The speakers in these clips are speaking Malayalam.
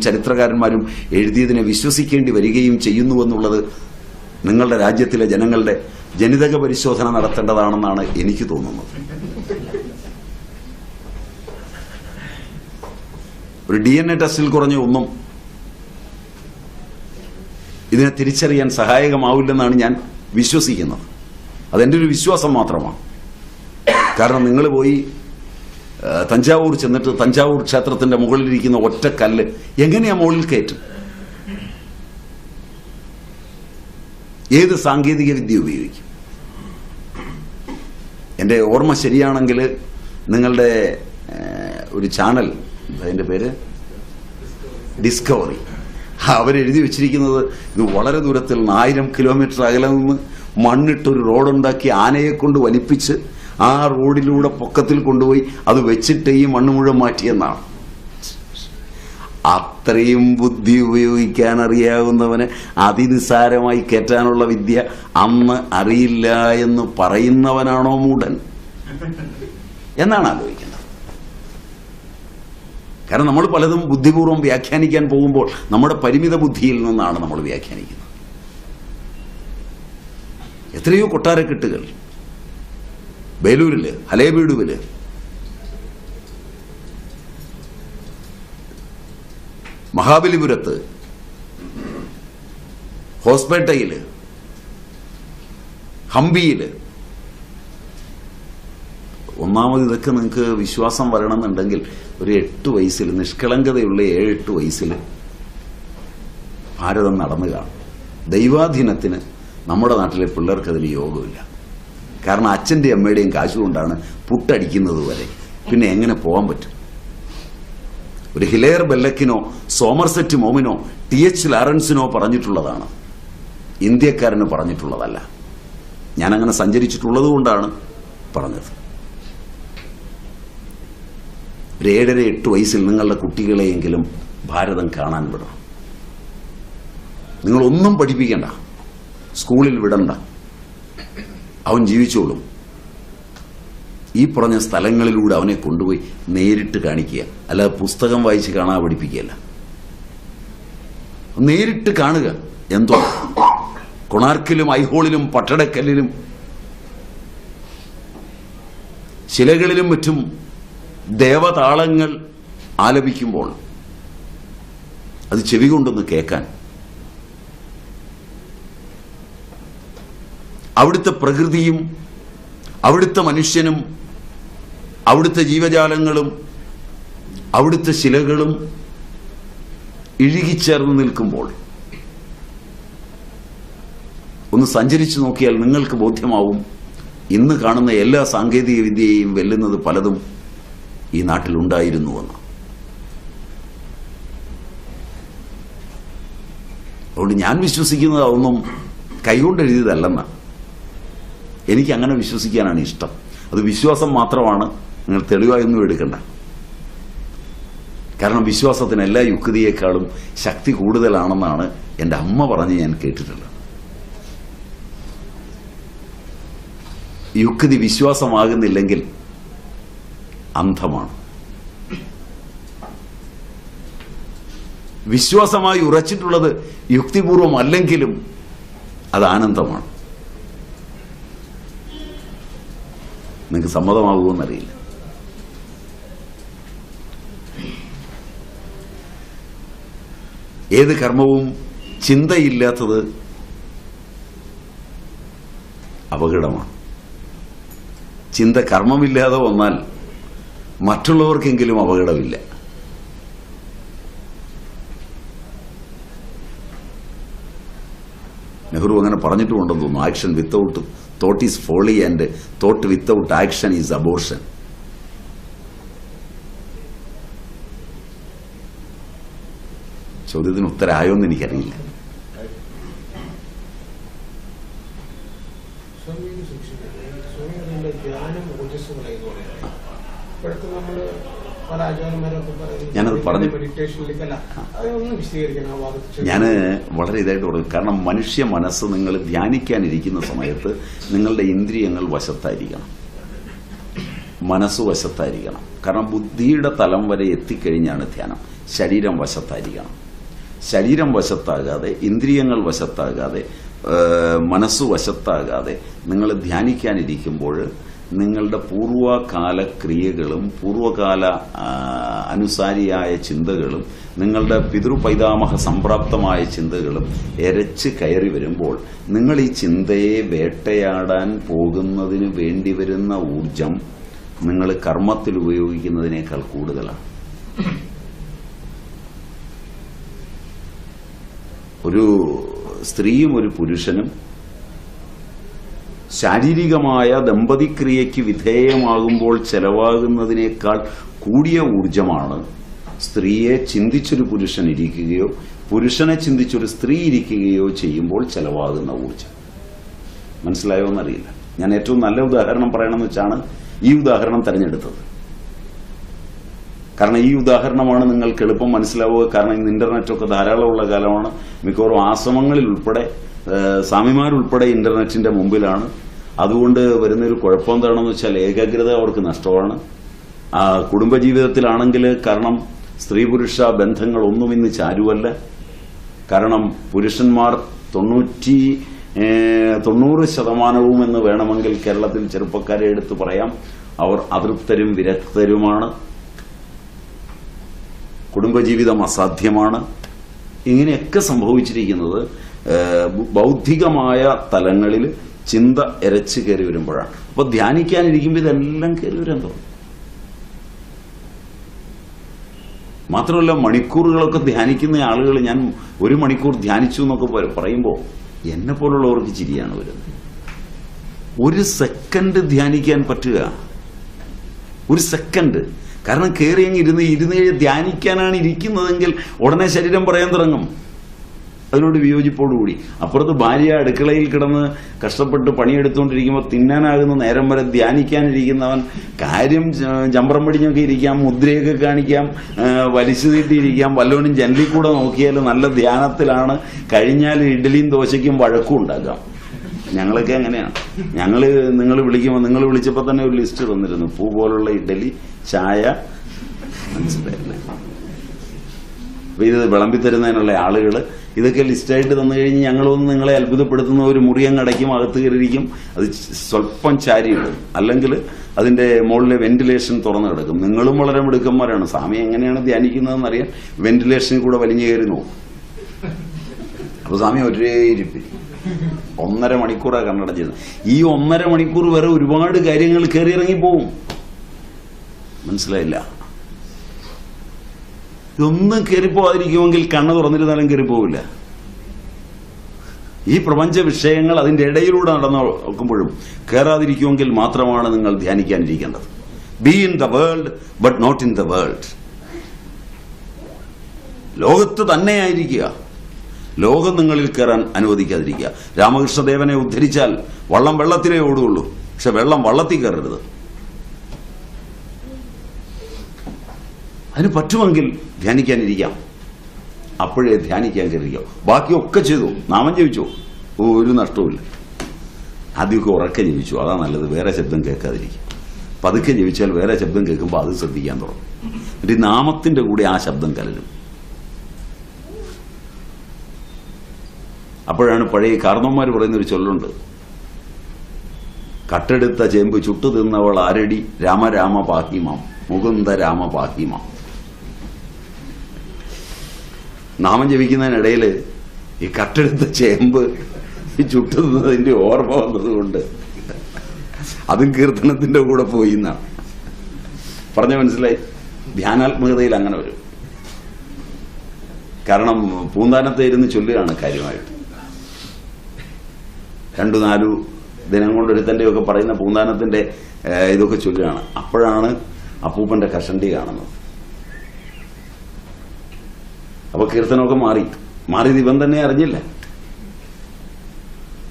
ചരിത്രകാരന്മാരും എഴുതിയതിനെ വിശ്വസിക്കേണ്ടി വരികയും ചെയ്യുന്നുവെന്നുള്ളത് നിങ്ങളുടെ രാജ്യത്തിലെ ജനങ്ങളുടെ ജനിതക പരിശോധന നടത്തേണ്ടതാണെന്നാണ് എനിക്ക് തോന്നുന്നത്. ഒരു ഡി എൻ എ ടെസ്റ്റിൽ കുറഞ്ഞ ഒന്നും ഇതിനെ തിരിച്ചറിയാൻ സഹായകമാവില്ലെന്നാണ് ഞാൻ വിശ്വസിക്കുന്നത്. അതെന്റെ ഒരു വിശ്വാസം മാത്രമാണ്. കാരണം നിങ്ങൾ പോയി തഞ്ചാവൂർ ചെന്നിട്ട് തഞ്ചാവൂർ ക്ഷേത്രത്തിന്റെ മുകളിലിരിക്കുന്ന ഒറ്റ കല്ല് എങ്ങനെയാ മുകളിൽ കയറ്റും? ഏത് സാങ്കേതിക വിദ്യ ഉപയോഗിക്കും? എന്റെ ഓർമ്മ ശരിയാണെങ്കിൽ നിങ്ങളുടെ ഒരു ചാനൽ അതിന്റെ പേര്? ഡിസ്കവറി. അവരെഴുതി വെച്ചിരിക്കുന്നത് ഇത് വളരെ ദൂരത്തിൽ നിന്ന് ആയിരം കിലോമീറ്റർ അകലെ നിന്ന് മണ്ണിട്ടൊരു റോഡുണ്ടാക്കി ആനയെ കൊണ്ട് വലിപ്പിച്ച് ആ റോഡിലൂടെ പൊക്കത്തിൽ കൊണ്ടുപോയി അത് വെച്ചിട്ട് ഈ മണ്ണ് മുഴുവൻ മാറ്റിയെന്നാണ് അത്രയും ബുദ്ധി ഉപയോഗിക്കാൻ അറിയാവുന്നവന് അതിനിസാരമായി കയറ്റാനുള്ള വിദ്യ അന്ന് അറിയില്ല എന്ന് പറയുന്നവനാണോ മൂടൻ? എന്നാണ് ആലോചിക്കുന്നത് കാരണം നമ്മൾ പലതും ബുദ്ധിപൂർവം വ്യാഖ്യാനിക്കാൻ പോകുമ്പോൾ നമ്മുടെ പരിമിത ബുദ്ധിയിൽ നിന്നാണ് നമ്മൾ വ്യാഖ്യാനിക്കുന്നത്. എത്രയോ കൊട്ടാരക്കെട്ടുകൾ ബേലൂരിൽ ഹലേബീഡുവിൽ മഹാബലിപുരത്ത്. ഹോസ്പേട്ടയിൽ. ഹംപിയിൽ. ഒന്നാമത് ഇതൊക്കെ നിങ്ങൾക്ക് വിശ്വാസം വരണമെന്നുണ്ടെങ്കിൽ ഒരു എട്ട് വയസ്സിൽ നിഷ്കളങ്കതയുള്ള ഏഴ് എട്ട് വയസ്സിൽ ഭാരതം നടന്നു കാണും ദൈവാധീനത്തിന് നമ്മുടെ നാട്ടിലെ പിള്ളേർക്ക് അതിന് യോഗമില്ല. കാരണം അച്ഛന്റെയും അമ്മയുടെയും കാശുകൊണ്ടാണ് പുട്ടടിക്കുന്നത് വരെ. പിന്നെ എങ്ങനെ പോകാൻ പറ്റും? ഒരു ഹിലേർ ബെല്ലക്കിനോ സോമർസെറ്റ് മോമിനോ ടി എച്ച് ലാറൻസിനോ പറഞ്ഞിട്ടുള്ളതാണ്. ഇന്ത്യക്കാരന് പറഞ്ഞിട്ടുള്ളതല്ല. ഞാനങ്ങനെ സഞ്ചരിച്ചിട്ടുള്ളത് കൊണ്ടാണ് പറഞ്ഞത്. ഒരു ഏഴര എട്ട് വയസ്സിൽ നിങ്ങളുടെ കുട്ടികളെയെങ്കിലും ഭാരതം കാണാൻ വിടണം. നിങ്ങളൊന്നും പഠിപ്പിക്കണ്ട. സ്കൂളിൽ വിടണ്ട. അവൻ ജീവിച്ചോളും. ഈ പറഞ്ഞ സ്ഥലങ്ങളിലൂടെ അവനെ കൊണ്ടുപോയി നേരിട്ട് കാണിക്കുക. അല്ലാതെ പുസ്തകം വായിച്ച് കാണാൻ പഠിപ്പിക്കുകയല്ല. നേരിട്ട് കാണുക. എന്തോ? കൊണാർക്കിലും ഐഹോളിലും പട്ടടക്കല്ലിലും ശിലകളിലും മറ്റും ദേവതാളങ്ങൾ ആലപിക്കുമ്പോൾ അത് ചെവി കൊണ്ടൊന്ന് കേൾക്കാൻ. അവിടുത്തെ പ്രകൃതിയും അവിടുത്തെ മനുഷ്യനും അവിടുത്തെ ജീവജാലങ്ങളും അവിടുത്തെ ശിലകളും ഇഴുകിച്ചേർന്ന് നിൽക്കുമ്പോൾ ഒന്ന് സഞ്ചരിച്ചു നോക്കിയാൽ നിങ്ങൾക്ക് ബോധ്യമാവും ഇന്ന് കാണുന്ന എല്ലാ സാങ്കേതിക വിദ്യയെയും വെല്ലുന്നത് പലതും ഈ നാട്ടിലുണ്ടായിരുന്നുവെന്ന് അതുകൊണ്ട് ഞാൻ വിശ്വസിക്കുന്നത് അതൊന്നും കൈകൊണ്ട് എഴുതിയതല്ലെന്ന് എനിക്ക് അങ്ങനെ വിശ്വസിക്കാനാണ് ഇഷ്ടം. അത് വിശ്വാസം മാത്രമാണ്. നിങ്ങൾ തെളിവായൊന്നും എടുക്കണ്ട. കാരണം വിശ്വാസത്തിന് എല്ലാ യുക്തിയേക്കാളും ശക്തി കൂടുതലാണെന്നാണ് എന്റെ അമ്മ പറഞ്ഞ് ഞാൻ കേട്ടിട്ടുള്ളത്. യുക്തി വിശ്വാസമാകുന്നില്ലെങ്കിൽ അന്ധമാണ്. വിശ്വാസമായി ഉറച്ചിട്ടുള്ളത് യുക്തിപൂർവം അല്ലെങ്കിലും അത് ആനന്ദമാണ്. നിങ്ങൾക്ക് സമ്മതമാകുമെന്നറിയില്ല ഏത് കർമ്മവും ചിന്തയില്ലാത്തത് അപകടമാണ്. ചിന്ത കർമ്മമില്ലാതെ വന്നാൽ മറ്റുള്ളവർക്കെങ്കിലും അപകടമില്ല. നെഹ്റു അങ്ങനെ പറഞ്ഞിട്ടുമുണ്ടെന്ന് തോന്നുന്നു. Action without thought is folly and thought without action is abortion ചോദ്യത്തിന് എനിക്കറിയില്ല. സൂക്ഷിക്കണം സ്വാമി അതിന്റെ ധ്യാനം ഓജസ്സുകളെ എന്ന് പറയുന്നത് ഇപ്പോഴത്തെ പറയുന്നത് ഞാനത് പറഞ്ഞു. ഞാൻ വളരെ ഇതായിട്ട് പറഞ്ഞു. കാരണം മനുഷ്യ മനസ്സ് നിങ്ങൾ ധ്യാനിക്കാനിരിക്കുന്ന സമയത്ത് നിങ്ങളുടെ ഇന്ദ്രിയങ്ങൾ വശത്തായിരിക്കണം. മനസ്സ് വശത്തായിരിക്കണം. കാരണം ബുദ്ധിയുടെ തലം വരെ എത്തിക്കഴിഞ്ഞാണ് ധ്യാനം. ശരീരം വശത്തായിരിക്കണം. ശരീരം വശത്താകാതെ ഇന്ദ്രിയങ്ങൾ വശത്താകാതെ മനസ്സ് വശത്താകാതെ നിങ്ങൾ ധ്യാനിക്കാനിരിക്കുമ്പോൾ നിങ്ങളുടെ പൂർവകാല ക്രിയകളും പൂർവകാല അനുസാരിയായ ചിന്തകളും നിങ്ങളുടെ പിതൃപൈതാമഹ സംപ്രാപ്തമായ ചിന്തകളും എരച്ച് കയറി വരുമ്പോൾ നിങ്ങൾ ഈ ചിന്തയെ വേട്ടയാടാൻ പോകുന്നതിന് വേണ്ടി വരുന്ന ഊർജം നിങ്ങൾ കർമ്മത്തിൽ ഉപയോഗിക്കുന്നതിനേക്കാൾ കൂടുതലാണ്. ഒരു സ്ത്രീയും ഒരു പുരുഷനും ശാരീരികമായ ദമ്പതിക്രിയയ്ക്ക് വിധേയമാകുമ്പോൾ ചെലവാകുന്നതിനേക്കാൾ കൂടിയ ഊർജമാണ് സ്ത്രീയെ ചിന്തിച്ചൊരു പുരുഷൻ ഇരിക്കുകയോ പുരുഷനെ ചിന്തിച്ചൊരു സ്ത്രീ ഇരിക്കുകയോ ചെയ്യുമ്പോൾ ചെലവാകുന്ന ഊർജം മനസ്സിലായോ എന്നറിയില്ല. ഞാൻ ഏറ്റവും നല്ല ഉദാഹരണം പറയണമെന്ന് വെച്ചാണ് ഈ ഉദാഹരണം തെരഞ്ഞെടുത്തത്. കാരണം ഈ ഉദാഹരണമാണ് നിങ്ങൾക്ക് എളുപ്പം മനസ്സിലാവുക. കാരണം ഇന്ന് ഇന്റർനെറ്റൊക്കെ ധാരാളമുള്ള കാലമാണ്. മിക്കവാറും ആശ്രമങ്ങളിൽ ഉൾപ്പെടെ സ്വാമിമാരുൾപ്പെടെ ഇന്റർനെറ്റിന്റെ മുമ്പിലാണ്. അതുകൊണ്ട് വരുന്നൊരു കുഴപ്പം എന്താണെന്ന് വെച്ചാൽ ഏകാഗ്രത അവർക്ക് നഷ്ടമാണ്. കുടുംബജീവിതത്തിലാണെങ്കിൽ കാരണം സ്ത്രീ പുരുഷ ബന്ധങ്ങളൊന്നും ഇന്ന് ചാരുവല്ല. കാരണം പുരുഷന്മാർ തൊണ്ണൂറ്റി തൊണ്ണൂറ് ശതമാനവും എന്ന് വേണമെങ്കിൽ കേരളത്തിൽ ചെറുപ്പക്കാരെ എടുത്തു പറയാം. അവർ അതൃപ്തരും വിരക്തരുമാണ്. കുടുംബജീവിതം അസാധ്യമാണ്. ഇങ്ങനെയൊക്കെ സംഭവിച്ചിരിക്കുന്നത്. ബൗദ്ധികമായ തലങ്ങളിൽ ചിന്ത എരച്ച് കയറി വരുമ്പോഴാണ്. അപ്പൊ ധ്യാനിക്കാനിരിക്കുമ്പോൾ ഇതെല്ലാം കയറി വരാൻ തോന്നും. മാത്രമല്ല മണിക്കൂറുകളൊക്കെ ധ്യാനിക്കുന്ന ആളുകൾ ഞാൻ ഒരു മണിക്കൂർ ധ്യാനിച്ചു എന്നൊക്കെ പറയുമ്പോൾ എന്നെ പോലുള്ളവർക്ക് ചിരിയാണ് വരുന്നത്. ഒരു സെക്കൻഡ് ധ്യാനിക്കാൻ പറ്റുക. ഒരു സെക്കൻഡ്. കാരണം കയറി അങ്ങ് ഇരുന്ന് ഇരുന്ന് ധ്യാനിക്കാനാണ് ഇരിക്കുന്നതെങ്കിൽ ഉടനെ ശരീരം പറയാൻ തുടങ്ങും. അതിനോട് വിയോജിപ്പോടുകൂടി അപ്പുറത്ത് ഭാര്യ അടുക്കളയിൽ കിടന്ന് കഷ്ടപ്പെട്ട് പണിയെടുത്തുകൊണ്ടിരിക്കുമ്പോൾ തിന്നാനാകുന്ന നേരം വരെ ധ്യാനിക്കാനിരിക്കുന്നവൻ കാര്യം ച- ചമ്പ്രം പിടിഞ്ഞൊക്കെ ഇരിക്കാം മുദ്രയൊക്കെ കാണിക്കാം വലിച്ചു നീട്ടിയിരിക്കാം വല്ലവനും ജനലിൽ കൂടെ നോക്കിയാൽ നല്ല ധ്യാനത്തിലാണ്. കഴിഞ്ഞാൽ ഇഡ്ഡലിയും ദോശയ്ക്കും വഴക്കും ഉണ്ടാക്കാം. ഞങ്ങളൊക്കെ അങ്ങനെയാണ് ഞങ്ങൾ നിങ്ങൾ വിളിക്കുമ്പോൾ നിങ്ങൾ വിളിച്ചപ്പോൾ തന്നെ ഒരു ലിസ്റ്റ് തന്നിരുന്നു. പൂ പോലുള്ള ഇഡ്ഡലി ചായ മനസ്സിലായില്ലേ? അപ്പൊ ഇത് വിളമ്പി തരുന്നതിനുള്ള ആളുകൾ ഇതൊക്കെ ലിസ്റ്റായിട്ട് തന്നു കഴിഞ്ഞ് ഞങ്ങളൊന്ന് നിങ്ങളെ അത്ഭുതപ്പെടുത്തുന്ന ഒരു മുറിയങ്ങ് അടയ്ക്കും അകത്ത് കയറിയിരിക്കും. അത് സ്വല്പം ചാരിയിടും. അല്ലെങ്കിൽ അതിന്റെ മുകളിലെ വെന്റിലേഷൻ തുറന്നു കിടക്കും. നിങ്ങളും വളരെ മിടുക്കന്മാരാണ്. സ്വാമി എങ്ങനെയാണ് ധ്യാനിക്കുന്നതെന്ന് അറിയാൻ വെന്റിലേഷനിൽ കൂടെ വലിഞ്ഞു കയറി നോക്കും. അപ്പൊ സ്വാമി ഒരേ ഇരിപ്പ്. ഒന്നര മണിക്കൂറാണ് കണ്ണടച്ചത് ഈ ഒന്നര മണിക്കൂർ വരെ ഒരുപാട് കാര്യങ്ങൾ കയറി ഇറങ്ങി പോവും. മനസ്സിലായില്ല. ഇതൊന്നും കയറിപ്പോവാതിരിക്കുമെങ്കിൽ കണ്ണ് തുറന്നിരുന്നാലും കയറിപ്പോവില്ല ഈ പ്രപഞ്ച വിഷയങ്ങൾ അതിന്റെ ഇടയിലൂടെ നടന്നു നോക്കുമ്പോഴും കയറാതിരിക്കുമെങ്കിൽ മാത്രമാണ് നിങ്ങൾ ധ്യാനിക്കാനിരിക്കേണ്ടത്. Be in the world but not in the world ലോകത്ത് തന്നെയായിരിക്കുക. ലോകം നിങ്ങളിൽ കയറാൻ അനുവദിക്കാതിരിക്കുക. രാമകൃഷ്ണദേവനെ ഉദ്ധരിച്ചാൽ വള്ളം വെള്ളത്തിലേ ഓടുകയുള്ളൂ. പക്ഷെ വെള്ളം വള്ളത്തിൽ കയറരുത്. അതിന് പറ്റുമെങ്കിൽ ധ്യാനിക്കാനിരിക്കാം. അപ്പോഴേ ധ്യാനിക്കാൻ കയറിയോ ബാക്കിയൊക്കെ ചെയ്തു. നാമം ജപിച്ചു. ഒരു നഷ്ടവുമില്ല. ആദ്യമൊക്കെ ഉറക്കെ ജപിച്ചു. അതാ നല്ലത്. വേറെ ശബ്ദം കേൾക്കാതിരിക്കും. പതുക്കെ ജപിച്ചാൽ വേറെ ശബ്ദം കേൾക്കുമ്പോൾ അത് ശ്രദ്ധിക്കാൻ തുടങ്ങും. എന്നിട്ട് നാമത്തിന്റെ കൂടെ ആ ശബ്ദം കലരും. അപ്പോഴാണ് പഴയ കാർന്നവന്മാർ പറയുന്ന ഒരു ചൊല്ലുണ്ട്. കട്ടെടുത്ത ചേമ്പ് ചുട്ടു തിന്നവൾ ആരടി രാമരാമ പാഹിമാം മുകുന്ദ രാമ പാഹിമാം നാമം ജപിക്കുന്നതിനിടയിൽ ഈ കട്ടെടുത്ത ചേമ്പ് ഈ ചുട്ടു തിന്നതിന്റെ ഓർമ്മ വന്നതുകൊണ്ട് അതും കീർത്തനത്തിന്റെ കൂടെ പോയി എന്നാണ് പറഞ്ഞ മനസ്സിലായി? ധ്യാനാത്മകതയിൽ അങ്ങനെ വരും. കാരണം പൂന്താനത്തെ ഇരുന്ന് ചൊല്ലുകയാണ് കാര്യമായിട്ട്. രണ്ടു നാലു ദിനം കൊണ്ടൊരുത്തന്റെ ഒക്കെ പറയുന്ന പൂന്താനത്തിന്റെ ഇതൊക്കെ ചൊല്ലുകയാണ്. അപ്പോഴാണ് അപ്പൂപ്പന്റെ കഷണ്ടി കാണുന്നത്. അപ്പൊ കീർത്തനമൊക്കെ മാറി. മാറി ഇവൻ തന്നെ അറിഞ്ഞില്ല.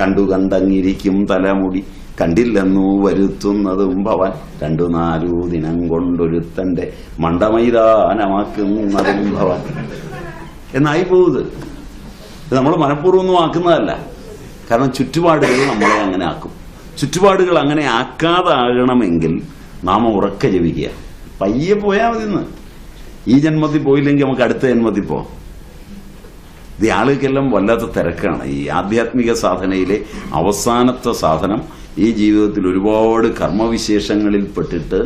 കണ്ടു കണ്ടങ്ങിരിക്കും തലമുടി. കണ്ടില്ലെന്നു വരുത്തുന്നതും ഭവൻ. രണ്ടു നാലു ദിനം കൊണ്ടൊരുത്തന്റെ മണ്ടമൈതാനമാക്കുന്നതും ഭവൻ. എന്നായി പോകുന്നത് ഇത് നമ്മൾ മനഃപൂർവം ആക്കുന്നതല്ല. കാരണം ചുറ്റുപാടുകൾ നമ്മളെ അങ്ങനെ ആക്കും. ചുറ്റുപാടുകൾ അങ്ങനെ ആക്കാതാകണമെങ്കിൽ നാം ഉറക്ക ജപിക്കുക. പയ്യെ പോയാൽ മതി ഈ ജന്മത്തിൽ പോയില്ലെങ്കിൽ നമുക്ക് അടുത്ത ജന്മത്തിൽ പോ ഇത് ആളുകൾക്കെല്ലാം വല്ലാത്ത തിരക്കാണ്. ഈ ആധ്യാത്മിക സാധനയിലെ അവസാനത്തെ സാധനം ഈ ജീവിതത്തിൽ ഒരുപാട് കർമ്മവിശേഷങ്ങളിൽ പെട്ടിട്ട്